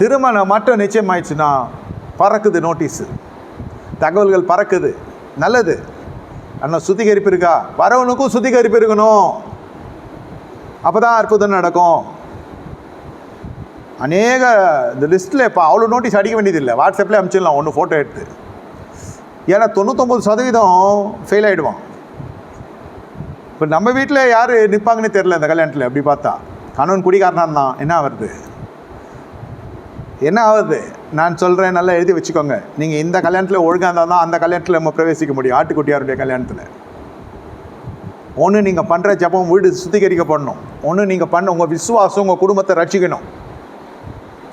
திருமணம் மட்டும் நிச்சயமாயிடுச்சுன்னா பறக்குது நோட்டீஸு தகவல்கள் பறக்குது. நல்லது. ஆனால் சுத்திகரிப்பு இருக்கா வரவனுக்கும் சுத்திகரிப்பு இருக்கணும் அப்போ தான் அற்புதம் நடக்கும். அநேக இந்த லிஸ்ட்டில் இப்போ அவ்வளோ நோட்டீஸ் அடிக்க வேண்டியதில்லை. வாட்ஸ்அப்பில் அனுப்பிச்சிடலாம் ஒன்று ஃபோட்டோ எடுத்து. ஏன்னா தொண்ணூத்தொம்பது சதவீதம் ஃபெயில் ஆகிடுவான் இப்போ நம்ம வீட்டில் யார் நிற்பாங்கன்னு தெரில இந்த கல்யாணத்தில் அப்படி பார்த்தா. கணவன் குடிகாரனாக இருந்தான் என்ன வருது என்ன ஆகுது? நான் சொல்கிறேன் நல்லா எழுதி வச்சுக்கோங்க. நீங்கள் இந்த கல்யாணத்தில் ஒழுங்காக இருந்தால் தான் அந்த கல்யாணத்தில் நம்ம பிரவேசிக்க முடியும் ஆட்டுக்குட்டியாருடைய கல்யாணத்தில். ஒன்று நீங்கள் பண்ணுற ஜபம் வீடு சுத்திகரிக்கப்படணும். ஒன்று நீங்கள் பண்ண உங்கள் விசுவாசம் உங்கள் குடும்பத்தை ரட்சிக்கணும்.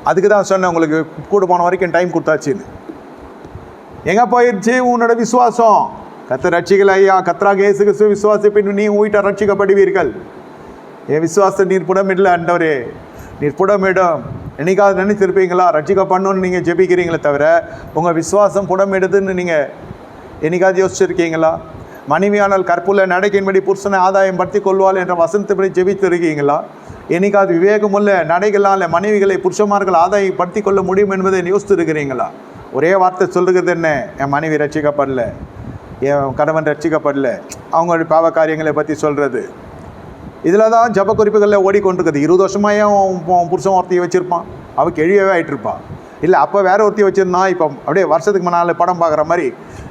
அதுக்கு தான் சொன்னேன் உங்களுக்கு கூட போன வரைக்கும் டைம் கொடுத்தாச்சுன்னு. எங்கே போயிடுச்சு உன்னோட விசுவாசம். கத்த ரட்சிக்கல ஐயா. கத்ராக இயேசு கிறிஸ்து விசுவாசிப்பின் நீ வீட்டை ரட்சிக்கப்படுவீர்கள். என் விசுவாச நீர் புடமிடல அண்டவரே. நீர் புடமிடும். என்னைக்காவது நினைச்சிருப்பீங்களா ரட்சிக்க பண்ணணும்னு நீங்கள் ஜெபிக்கிறீங்களே தவிர உங்கள் விசுவாசம் புடமிடுதுன்னு நீங்கள் என்னைக்காவது யோசிச்சிருக்கீங்களா? மனைவியானால் கற்புள்ள நடைக்கின்படி புருஷனை ஆதாயம் படுத்தி கொள்வாள் என்ற வசனத்தின்படி ஜெபித்திருக்கீங்களா? என்னைக்காவது விவேகமுள்ள நடைகளால் மனைவிகளை புருஷமார்கள் ஆதாயப்படுத்தி கொள்ள முடியும் என்பதை யோசித்திருக்கிறீங்களா? ஒரே வார்த்தை சொல்லுகிறது என்ன? என் மனைவி ரட்சிக்கப்படல. என் கணவன் ரட்சிக்கப்படல. அவங்களுடைய பாவ காரியங்களை பற்றி சொல்கிறது இதில் தான் ஜப குறிப்புகளில் ஓடிக்கொண்டிருக்குது இருபது வருஷமாக உன் புருஷன் ஒருத்தையை வச்சுருப்பான். அவள் கெழியவே ஆகிட்டுருப்பான் இல்லை அப்போ வேற ஒருத்தி வச்சுருந்தா இப்போ அப்படியே வருஷத்துக்கு நாலு படம் பார்க்குற மாதிரி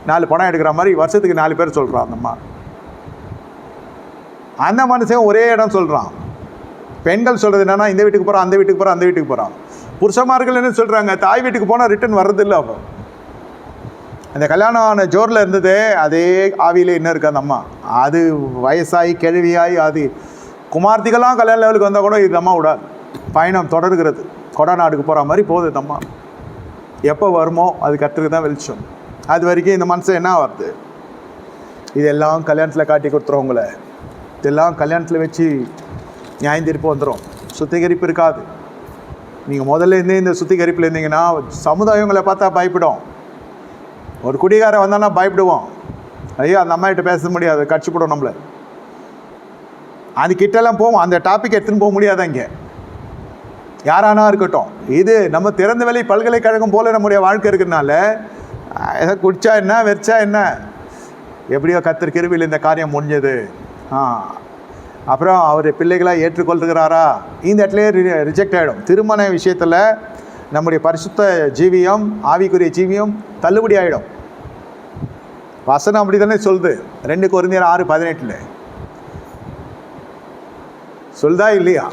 நாலு படம் எடுக்கிற மாதிரி வருஷத்துக்கு நாலு பேர் சொல்கிறான் அந்தம்மா அந்த மனுஷன் ஒரே இடம் சொல்கிறான் பெண்கள் சொல்கிறது என்னென்னா இந்த வீட்டுக்கு போகிறான் அந்த வீட்டுக்கு போகிறான் அந்த வீட்டுக்கு போகிறான் புருஷமார்கள் என்ன சொல்கிறாங்க தாய் வீட்டுக்கு போனால் ரிட்டர்ன் வர்றதில்லை அப்போ. அந்த கல்யாணம் ஆன ஜோரில் இருந்ததே அதே ஆவியிலே இன்னும் இருக்கு அந்த அம்மா. அது வயசாகி கிழவியாகி அது குமார்த்திகளாம் கல்யாண லெவலுக்கு வந்தால் கூட இது அம்மா விடாது. பயணம் தொடர்கிறது. கொடநாடுக்கு போகிற மாதிரி போகுது அம்மா. எப்போ வருமோ அது கற்றுக்கு தான் வெளிச்சம். அது வரைக்கும் இந்த மனசு என்ன வருது இதெல்லாம் கல்யாணத்தில் காட்டி கொடுத்துரும் உங்களை. இதெல்லாம் கல்யாணத்தில் வச்சு நியாயந்தீர்ப்பு வந்துடும் சுத்திகரிப்பு இருக்காது. நீங்கள் முதல்ல இருந்தே இந்த சுத்திகரிப்பில் இருந்தீங்கன்னா சமுதாயங்களை பார்த்தா பயப்படும். ஒரு குடிகாரன் வந்தானா பயப்படுவோம் ஐயோ அந்த அம்மாகிட்ட பேச முடியாது. கட்சிப்படும் நம்மளை. அது கிட்டெல்லாம் போவோம். அந்த டாபிக் எடுத்துன்னு போக முடியாது இங்கே? யாரானா இருக்கட்டும். இது நம்ம திறந்த வெளி பல்கலைக்கழகம் போல நம்முடைய வாழ்க்கை இருக்கிறனால எதை குடிச்சா என்ன வெச்சா என்ன? எப்படியோ கத்தர் கிருவியில் இந்த காரியம் முடிஞ்சது. ஆ. அப்புறம் அவர் பிள்ளைகளாக ஏற்றுக்கொள்கிறாரா? இந்த இடத்துல ரிஜெக்ட் ஆகிடும் திருமண விஷயத்தில் நம்முடைய பரிசுத்த ஜீவியம் ஆவிக்குரிய ஜீவியம் தள்ளுபடி ஆகிடும் வசனம் அப்படி தானே சொல்லுது. ரெண்டு குறைந்தர் ஆறு பதினெட்டில். சொல்தா இல்லையா?